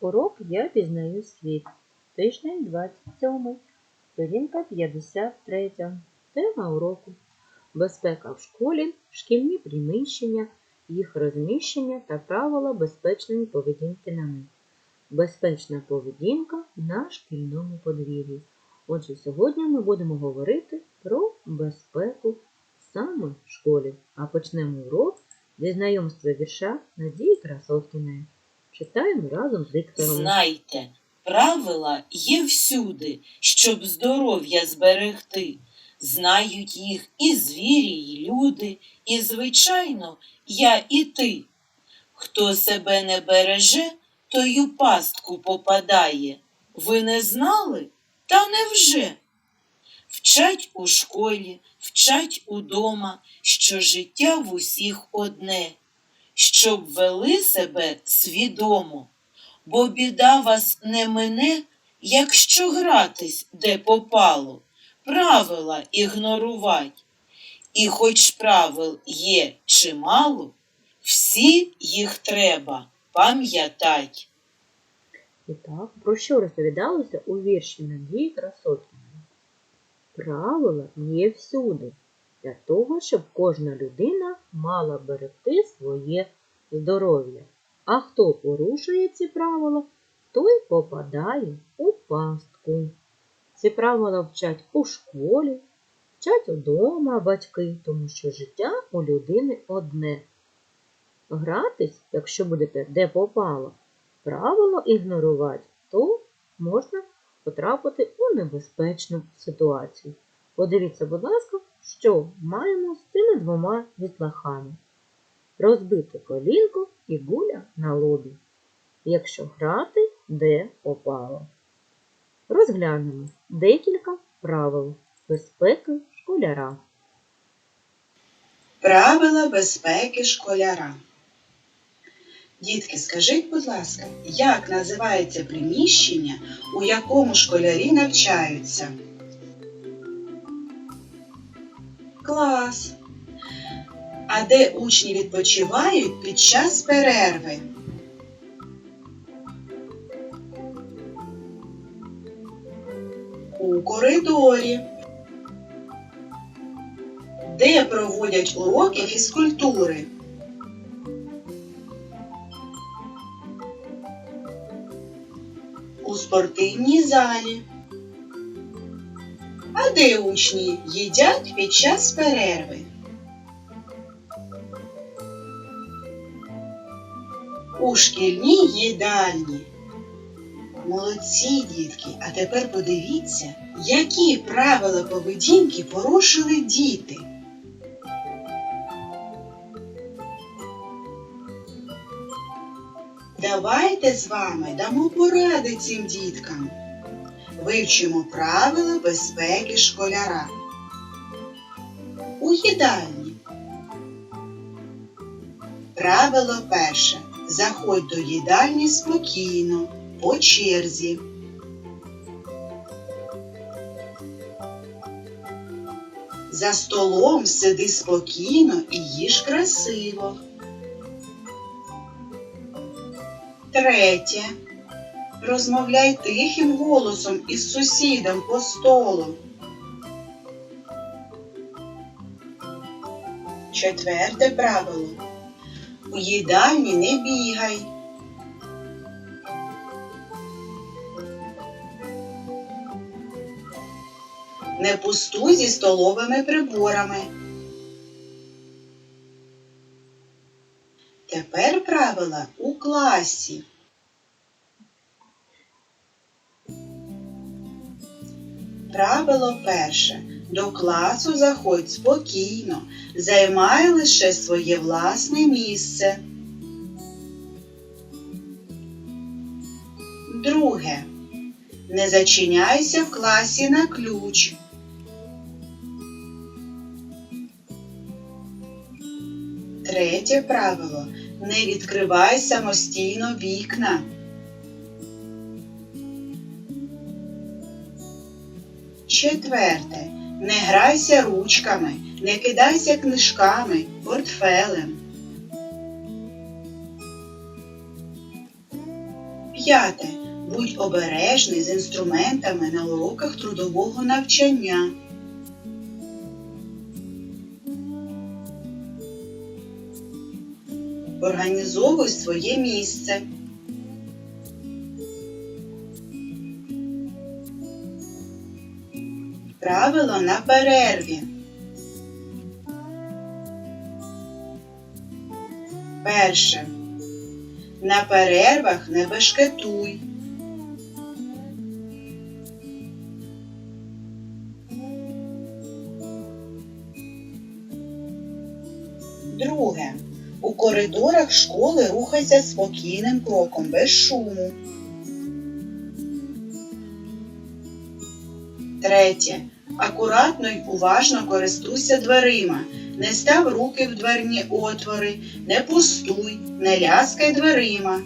Урок я пізнаю світ. Тиждень 27, сторінка 53. Тема уроку. Безпека в школі, шкільні приміщення, їх розміщення та правила безпечної поведінки на них. Безпечна поведінка на шкільному подвір'ї. Отже, сьогодні ми будемо говорити про безпеку саме в школі. А почнемо урок зі знайомства вірша Надії Красоткіної. Читаємо разом з диктором. Знайте, правила є всюди, щоб здоров'я зберегти. Знають їх і звірі, і люди, і, звичайно, я і ти. Хто себе не береже, той у пастку попадає. Ви не знали? Та невже? Вчать у школі, вчать удома, що життя в усіх одне, щоб вели себе свідомо, бо біда вас не мине, якщо гратись де попало, правила ігнорувать. І хоч правил є чимало, всі їх треба пам'ятать. І так, про що розповідалося у вірші Надії Красоткіної? Правила є всюди, для того, щоб кожна людина мала берегти своє здоров'я. А хто порушує ці правила, той попадає у пастку. Ці правила вчать у школі, вчать удома батьки, тому що життя у людини одне. Гратись, якщо будете де попало, правило ігнорувати, то можна потрапити у небезпечну ситуацію. Подивіться, будь ласка, що маємо з цими двома дітлахами. Розбите колінко і гуля на лобі. Якщо грати, де попало. Розглянемо декілька правил безпеки школяра. Правила безпеки школяра. Дітки, скажіть, будь ласка, як називається приміщення, у якому школярі навчаються? Клас. А де учні відпочивають під час перерви? У коридорі. Де проводять уроки фізкультури? У спортивній залі. А де учні їдять під час перерви? У шкільній їдальні. Молодці, дітки, а тепер подивіться, які правила поведінки порушили діти. Давайте з вами дамо поради цим діткам. Вивчимо правила безпеки школяра. У їдальні. Правило перше. Заходь до їдальні спокійно, по черзі. За столом сиди спокійно і їж красиво. Третє. Розмовляй тихим голосом із сусідом по столу. Четверте правило. У їдальні не бігай. Не пустуй зі столовими приборами. Тепер правила у класі. Правило перше. До класу заходь спокійно, займай лише своє власне місце. Друге. Не зачиняйся в класі на ключ. Третє правило. Не відкривай самостійно вікна. Четверте. Не грайся ручками, не кидайся книжками, портфелем. П'яте. Будь обережний з інструментами на уроках трудового навчання. Організовуй своє місце. Правило на перерві. Перше. На перервах не бешкетуй. Друге. У коридорах школи рухайся спокійним кроком, без шуму. Третє. Акуратно й уважно користуйся дверима. Не став руки в дверні отвори, не пустуй, не ляскай дверима.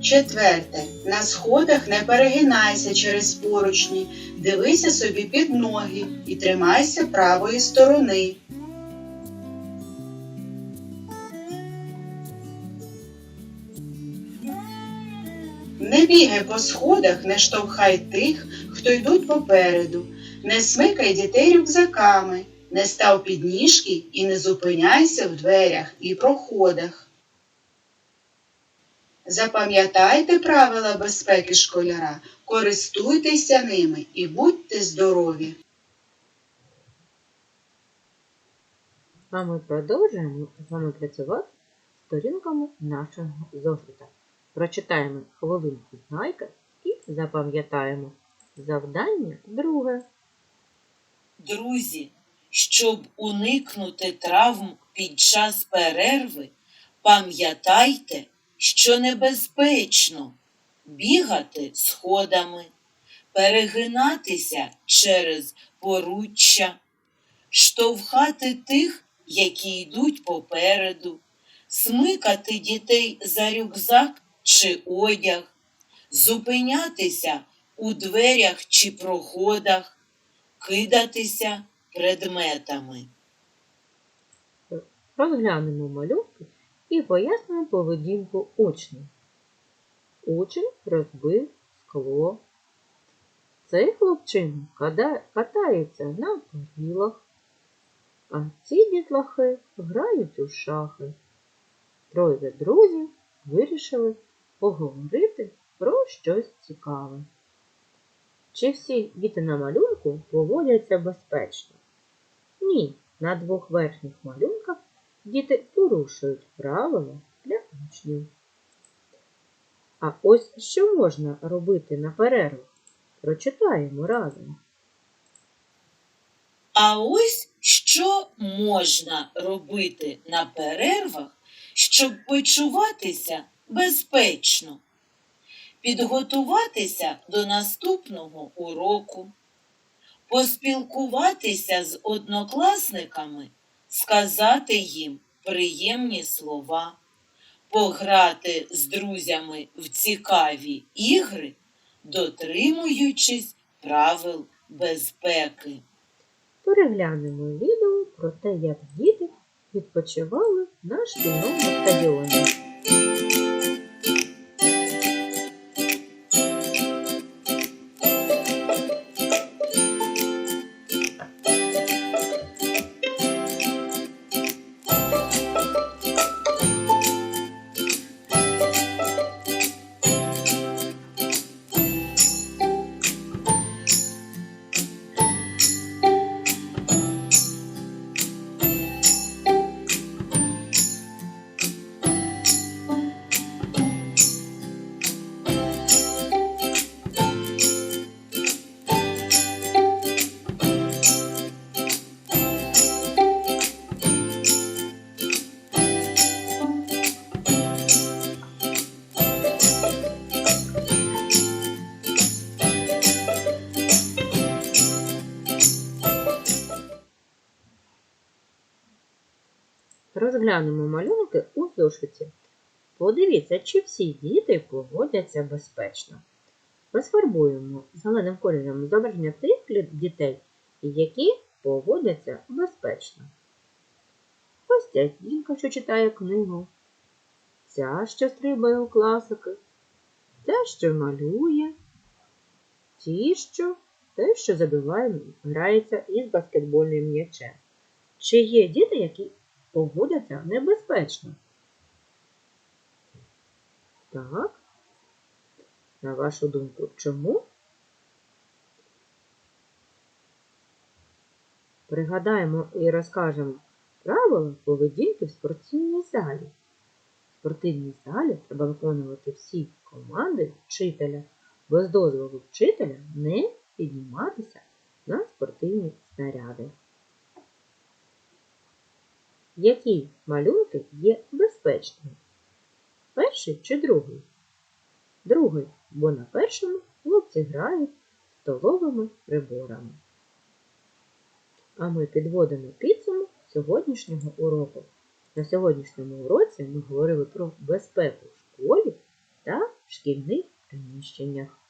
Четверте. На сходах не перегинайся через поручні, дивися собі під ноги і тримайся правої сторони. Не бігай по сходах, не штовхай тих, хто йдуть попереду, не смикай дітей рюкзаками, не став під ніжки і не зупиняйся в дверях і проходах. Запам'ятайте правила безпеки школяра, користуйтеся ними і будьте здорові! А ми продовжуємо з вами працювати сторінками нашого зошита. Прочитаємо хвилинку знайка і запам'ятаємо завдання друге. Друзі, щоб уникнути травм під час перерви, пам'ятайте, що небезпечно бігати сходами, перегинатися через поруччя, штовхати тих, які йдуть попереду, смикати дітей за рюкзак чи одяг, зупинятися у дверях чи проходах, кидатися предметами. Розглянемо малюнки і пояснимо поведінку учня. Учень розбив скло. Цей хлопчина када- катається на горілах, а ці дітлахи грають у шахи. Троє друзів вирішили поговорити про щось цікаве. Чи всі діти на малюнку поводяться безпечно? Ні, на двох верхніх малюнках діти порушують правила для учнів. А ось що можна робити на перервах? Прочитаємо разом. А ось що можна робити на перервах, щоб почуватися безпечно, підготуватися до наступного уроку, поспілкуватися з однокласниками, сказати їм приємні слова, пограти з друзями в цікаві ігри, дотримуючись правил безпеки. Переглянемо відео про те, як діти відпочивали на шкільному стадіоні. Розглянемо малюнки у зошиті. Подивіться, чи всі діти поводяться безпечно. Розфарбуємо зеленим кольором зображення тих дітей, які поводяться безпечно. Ось ця жінка, що читає книгу, ця, що стрибає у класики, ця, що малює, ті, що те, що забиває, грається із баскетбольним м'ячем. Чи є діти, які поводяться небезпечно? Так. На вашу думку, чому? Пригадаємо і розкажемо правила поведінки в спортивній залі. В спортивній залі треба виконувати всі команди вчителя. Без дозволу вчителя не підніматися на спортивні снаряди. Які малюнки є безпечними? Перший чи другий? Другий, бо на першому хлопці грають столовими приборами. А ми підводимо підсумок сьогоднішнього уроку. На сьогоднішньому уроці ми говорили про безпеку в школі та шкільних приміщеннях.